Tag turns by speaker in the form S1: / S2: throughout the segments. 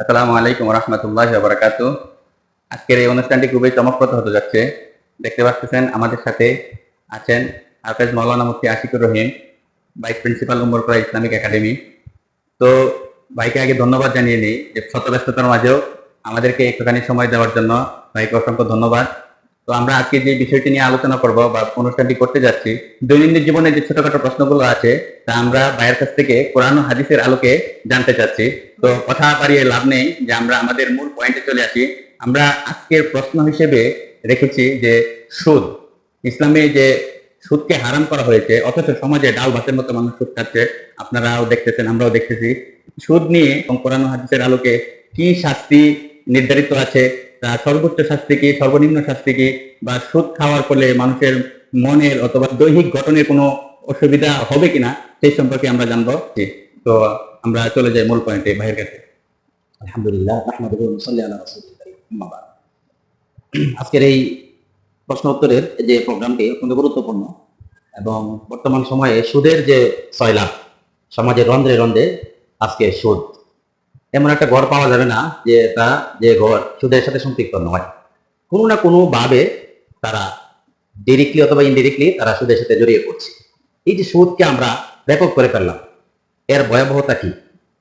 S1: আসসালামু আলাইকুম রহমতুল্লাহ বারাকাত আজকের এই অনুষ্ঠানটি খুবই চমকপ্রদ হতে যাচ্ছে। দেখতে পাচ্ছেন, আমাদের সাথে আছেন হাফেজ মৌলানা মুফতি Ashikur Rahim, vice principal Umarpura Islamic academy. তো ভাইকে আগে ধন্যবাদ জানিয়ে নিই যে শত ব্যস্ততার মাঝেও আমাদেরকে একটুখানি সময় দেওয়ার জন্য ভাইকে অসংখ্য ধন্যবাদ। তো আমরা আজকে যে বিষয়টি নিয়ে আলোচনা করব বা অনুষ্ঠানটি করতে যাচ্ছি, দৈনন্দিন জীবনে যে ছোটখাটো প্রশ্নগুলো আছে, তা আমরা ভাইয়ের কাছ থেকে কোরআন হাদিসের আলোকে জানতে চাচ্ছি। তো কথা বাড়িয়ে লাভ নেই যে আমরা আমাদের মূল পয়েন্টে চলে আসি। আমরা আজকের প্রশ্ন হিসেবে রেখেছি যে সুদ। ইসলামে যে সুদকে হারাম করা হয়েছে, অথচ সমাজে ডাল ভাতের মতো মানুষ সুদ খাচ্ছে, আপনারাও দেখতেছেন, আমরাও দেখতেছি। সুদ নিয়ে কোরআন হাদিসের আলোকে কি শাস্তি নির্ধারিত আছে সর্বোচ্চ শাস্তি কি, সর্বনিম্ন শাস্তি কি? বা সুদ খাওয়ার ফলে মানুষের মনের অথবা দৈহিক গঠনের কোনো অসুবিধা হবে কিনা, সেই সম্পর্কে আমরা জানব। তো আমরা চলে যাই মূল পয়েন্টে ভাইয়ের কাছে।
S2: আলহামদুলিল্লাহ। আজকের এই প্রশ্ন উত্তরের যে প্রোগ্রামটি অত্যন্ত গুরুত্বপূর্ণ এবং বর্তমান সময়ে সুদের যে সয়লাভ, সমাজের রন্ধ্রে রন্ধ্রে আজকে সুদ। এমন একটা ঘর পাওয়া যাবে না যে এটা যে ঘর সুদের সাথে সম্পৃক্ত নয়। কোনো না কোনো ভাবে তারা ডিরেক্টলি অথবা ইনডিরেক্টলি তারা সুদের সাথে জড়িয়ে পড়ছে। এই যে সুদকে আমরা ব্যাপক করে ফেললাম, এর ভয়াবহতা কি?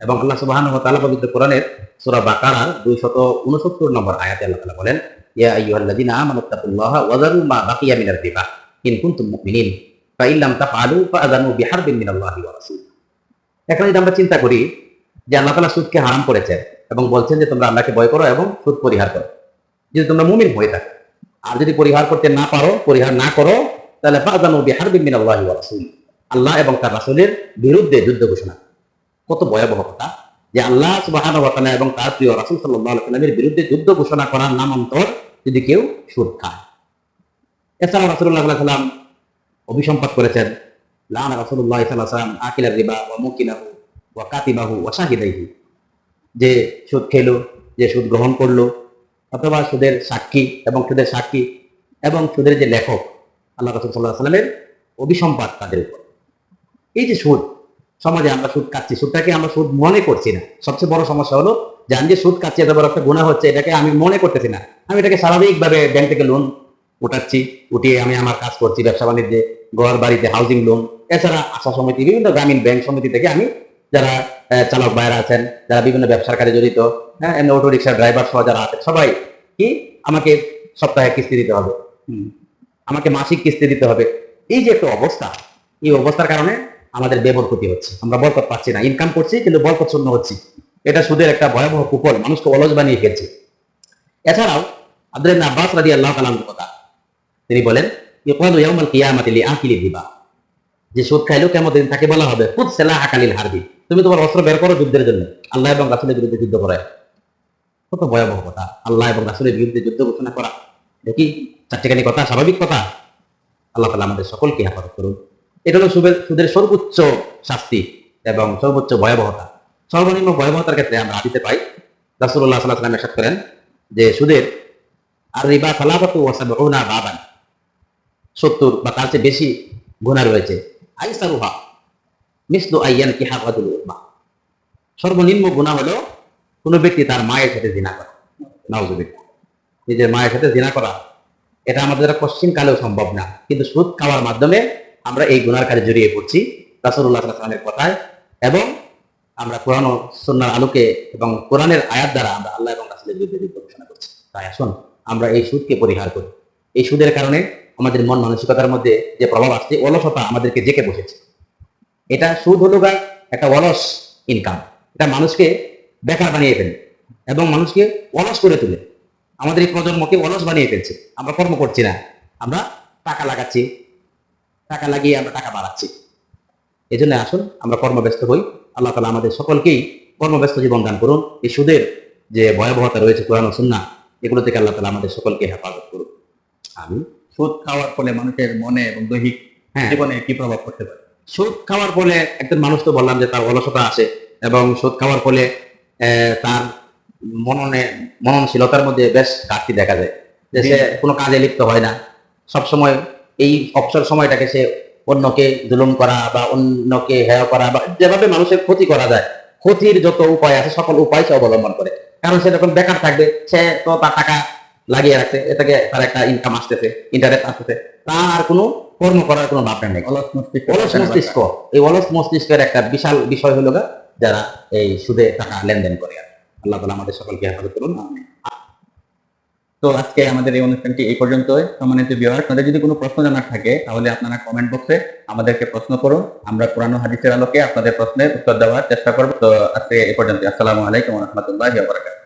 S2: এবং আল্লাহ সুবহানাহু ওয়া তাআলা পবিত্র কোরআনের সূরা বাকারার 269 নম্বর আয়াতে আল্লাহ তাআলা বলেন, ইয়া মা বাকিয়া মিনার রিবা, ইন কুনতুম এখন যদি আমরা চিন্তা করি যে আল্লাহ তাআলা সুদকে হারাম করেছেন এবং বলছেন যে তোমরা আল্লাহকে ভয় করো এবং সুদ পরিহার করো। যদি তোমরা মুমিন হয়ে থাকো, আর যদি পরিহার করতে না পারো, পরিহার না করো, তাহলে ফাআযানু বিহারবিন মিনাল্লাহি ওয়া রাসূল। আল্লাহ এবং তার রাসূলের বিরুদ্ধে যুদ্ধ ঘোষণা। কত ভয়াবহ কথা যে আল্লাহ সুবহানাহু ওয়া এবং তার প্রিয় রাসূল সাল্লামের বিরুদ্ধে যুদ্ধ ঘোষণা করার নাম অন্তর যদি কেউ সুদ খায়। এছাড়া আলাইহি সাল্লাম অভিসম্পাত করেছেন, লানা রাসূলুল্লাহ সাল্লাল্লাহু আলাইহি সাল্লাম আকিলার রিবা ওয়া মুকিলাহু ওয়া কাতিবাহু ওয়া শাহিদাইহি। যে সুদ খেলো, যে সুদ গ্রহণ করল, অথবা সুদের সাক্ষী এবং সুদের সাক্ষী এবং সুদের যে লেখক, আল্লাহ রাসূল আলাইহি সাল্লামের অভিসম্পাত তাদের উপর। এই যে সুদ, সমাজে আমরা সুদ কাটছি সুদটাকে আমরা সুদ মনে করছি না। সবচেয়ে বড় সমস্যা হলো যে আমি যে সুদ খাচ্ছি এত বড় একটা গুণা হচ্ছে, এটাকে আমি মনে করতেছি না। আমি এটাকে স্বাভাবিকভাবে ব্যাংক থেকে লোন উঠাচ্ছি, উঠিয়ে আমি আমার কাজ করছি, ব্যবসা বাণিজ্যে, ঘর বাড়িতে হাউজিং লোন এছাড়া আশা সমিতি, বিভিন্ন গ্রামীণ ব্যাংক সমিতি থেকে আমি যারা চালক বাইরা আছেন যারা বিভিন্ন ব্যবসার কাজে জড়িত হ্যাঁ এমনি অটো রিক্সার ড্রাইভার সহ যারা আছেন সবাই কি আমাকে সপ্তাহে কিস্তি দিতে হবে। আমাকে মাসিক কিস্তি দিতে হবে। এই যে একটা অবস্থা এই অবস্থার কারণে আমাদের বেবর ক্ষতি হচ্ছে। আমরা বরকত পাচ্ছি না। ইনকাম করছি কিন্তু বরকত শূন্য হচ্ছি। এটা সুদের একটা ভয়াবহ কুফল। মানুষকে অলস বানিয়ে ফেলছে এছাড়াও আব্দুল আব্বাস রাদি আল্লাহ কালামের কথা। তিনি বলেন ইকরাদু ইয়াউমাল কিয়ামাতি লিআকিলি দিবা যে সুদ খাইলেও কেমন দিন তাকে বলা হবে খুদ সেলা হাকালিল হারবি। তুমি তোমার অস্ত্র বের করো যুদ্ধের জন্য। আল্লাহ এবং রাসূলের বিরুদ্ধে যুদ্ধ করে। কত ভয়াবহ কথা। আল্লাহ এবং রাসূলের বিরুদ্ধে যুদ্ধ ঘোষণা করা। দেখি চারটিখানি কথা? স্বাভাবিক কথা? আল্লাহ তালা আমাদের সকলকে হেফাজত করুন। এটা হলো সুদের সর্বোচ্চ শাস্তি এবং সর্বোচ্চ ভয়াবহতা। সর্বনিম্ন ভয়াবহতার ক্ষেত্রে আমরা হাতিতে পাই রাসুল্লাহ সাল্লাহ সাল্লাম এরশাদ করেন যে সুদের আর রিবা সালাবাতু ওয়াসাবউনা বাবান। সত্তর বা তার চেয়ে বেশি গুণা রয়েছে। আইসারুহা মিসলু আইয়ান কিহা রাজুল উম্মা? সর্বনিম্ন গুণা হলো কোনো ব্যক্তি তার মায়ের সাথে জিনা করা। নাউজুবিল্লাহ নিজের মায়ের সাথে জিনা করা, এটা আমাদের পশ্চিম কালেও সম্ভব না। কিন্তু সুদ খাওয়ার মাধ্যমে আমরা এই গুনার কাজে জড়িয়ে পড়ছি রাসুল্লাহ সাল্লামের কথায় এবং আমরা কোরআন ও সন্ন্যার আলোকে এবং কোরআনের আয়াত দ্বারা আমরা আল্লাহ এবং রাসুলের বিরুদ্ধে ঘোষণা করছি। তাই আসুন আমরা এই সুদকে পরিহার করি। এই সুদের কারণে আমাদের মন মানসিকতার মধ্যে যে প্রভাব আসছে, অলসতা আমাদেরকে জেকে বসেছে। এটা সুদ হলো গা একটা অলস ইনকাম এটা মানুষকে বেকার বানিয়ে ফেলে এবং মানুষকে অলস করে তোলে। আমাদের এই প্রজন্মকে অলস বানিয়ে ফেলছে। আমরা কর্ম করছি না। আমরা টাকা লাগাচ্ছি। টাকা লাগিয়ে আমরা টাকা বাড়াচ্ছি। এই জন্য আসুন আমরা কর্মব্যস্ত হই। আল্লাহ তালা আমাদের সকলকেই কর্মব্যস্ত জীবন দান করুন। এই সুদের যে ভয়াবহতা রয়েছে কোরআন ও সুন্নাহ এগুলো থেকে আল্লাহ তালা আমাদের সকলকে হেফাজত করুন। আমি
S1: সুদ খাওয়ার ফলে মানুষের মনে এবং দৈহিক
S2: হ্যাঁ।
S1: জীবনে কি প্রভাব পড়তে পারে?
S2: সুদ খাওয়ার ফলে একজন মানুষ তো বললাম যে তার অলসতা আসে এবং সুদ খাওয়ার ফলে তার মননে মননশীলতার মধ্যে বেশ ঘাটতি দেখা যায় যে সে কোনো কাজে লিপ্ত হয় না। সব সময় এই অবসর সময়টাকে সে অন্যকে জুলুম করা বা অন্যকে হেয় করা বা যেভাবে মানুষের ক্ষতি করা যায় ক্ষতির যত উপায় আছে সকল উপায় সে অবলম্বন করে। কারণ সে যখন বেকার থাকবে সে তো তার টাকা লাগিয়ে রাখছে এ থেকে তার একটা ইনকাম আসতেছে ইন্টারেস্ট আসতেছে তার কোনো কর্ম করার কোনো ভাবনা নেই।
S1: অলস মস্তিষ্ক
S2: অলস মস্তিষ্ক। এই অলস মস্তিষ্কের একটা বিশাল বিষয় হলো যারা এই সুদে টাকা লেনদেন করে আল্লাহ তালা আমাদের সকলকে হেফাজত করুন।
S1: তো আজকে আমাদের এই অনুষ্ঠানটি এই পর্যন্ত সম্মানিত ভিউয়ার আপনাদের যদি কোনো প্রশ্ন জানার থাকে তাহলে আপনারা কমেন্ট বক্সে আমাদেরকে প্রশ্ন করুন। আমরা পুরানো হাদিসের আলোকে আপনাদের প্রশ্নের উত্তর দেওয়ার চেষ্টা করব। তো আজকে এই পর্যন্ত আসসালামু আলাইকুম রহমতুল্লাহ বারাকাতুহু।